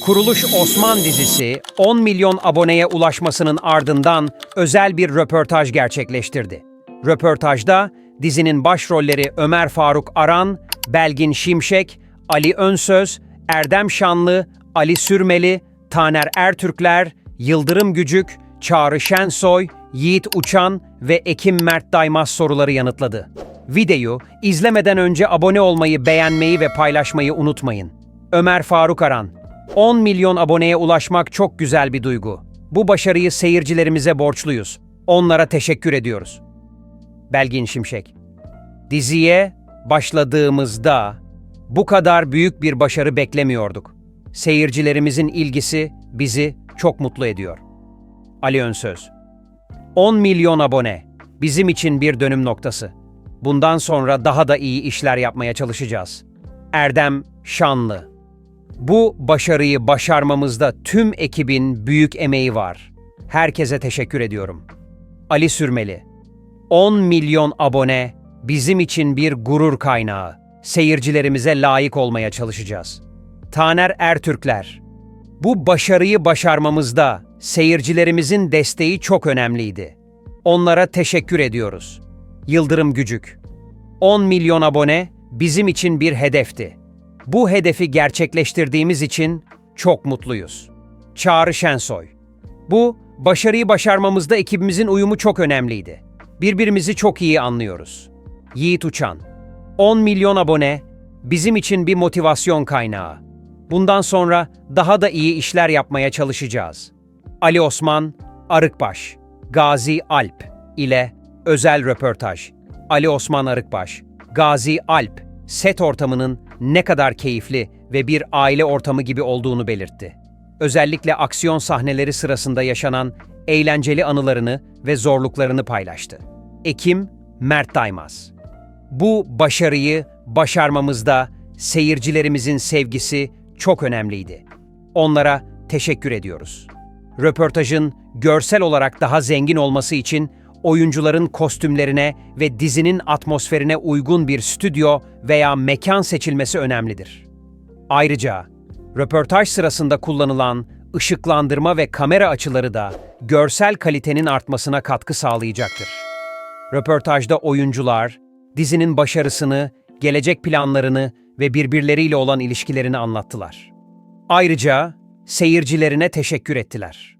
Kuruluş Osman dizisi 10 milyon aboneye ulaşmasının ardından özel bir röportaj gerçekleştirdi. Röportajda dizinin başrolleri Ömer Faruk Aran, Belgin Şimşek, Ali Önsöz, Erdem Şanlı, Ali Sürmeli, Taner Ertürkler, Yıldırım Gücük, Çağrı Şensoy, Yiğit Uçan ve Ekim Mert Daymaz soruları yanıtladı. Videoyu izlemeden önce abone olmayı, beğenmeyi ve paylaşmayı unutmayın. Ömer Faruk Aran 10 milyon aboneye ulaşmak çok güzel bir duygu. Bu başarıyı seyircilerimize borçluyuz. Onlara teşekkür ediyoruz. Belgin Şimşek Diziye başladığımızda bu kadar büyük bir başarı beklemiyorduk. Seyircilerimizin ilgisi bizi çok mutlu ediyor. Ali Önsöz 10 milyon abone bizim için bir dönüm noktası. Bundan sonra daha da iyi işler yapmaya çalışacağız. Erdem Şanlı Bu başarıyı başarmamızda tüm ekibin büyük emeği var. Herkese teşekkür ediyorum. Ali Sürmeli 10 milyon abone bizim için bir gurur kaynağı. Seyircilerimize layık olmaya çalışacağız. Taner Ertürkler bu başarıyı başarmamızda seyircilerimizin desteği çok önemliydi. Onlara teşekkür ediyoruz. Yıldırım Gücük 10 milyon abone bizim için bir hedefti. Bu hedefi gerçekleştirdiğimiz için çok mutluyuz. Çağrı Şensoy Bu, başarıyı başarmamızda ekibimizin uyumu çok önemliydi. Birbirimizi çok iyi anlıyoruz. Yiğit Uçan 10 milyon abone bizim için bir motivasyon kaynağı. Bundan sonra daha da iyi işler yapmaya çalışacağız. Ali Osman Arıkbaş, Gazi Alp ile özel röportaj. Ali Osman Arıkbaş, Gazi Alp, set ortamının ne kadar keyifli ve bir aile ortamı gibi olduğunu belirtti. Özellikle aksiyon sahneleri sırasında yaşanan eğlenceli anılarını ve zorluklarını paylaştı. Ekim Mert Daymaz bu başarıyı başarmamızda seyircilerimizin sevgisi çok önemliydi. Onlara teşekkür ediyoruz. Röportajın görsel olarak daha zengin olması için oyuncuların kostümlerine ve dizinin atmosferine uygun bir stüdyo veya mekan seçilmesi önemlidir. Ayrıca röportaj sırasında kullanılan ışıklandırma ve kamera açıları da görsel kalitenin artmasına katkı sağlayacaktır. Röportajda oyuncular, dizinin başarısını, gelecek planlarını ve birbirleriyle olan ilişkilerini anlattılar. Ayrıca seyircilerine teşekkür ettiler.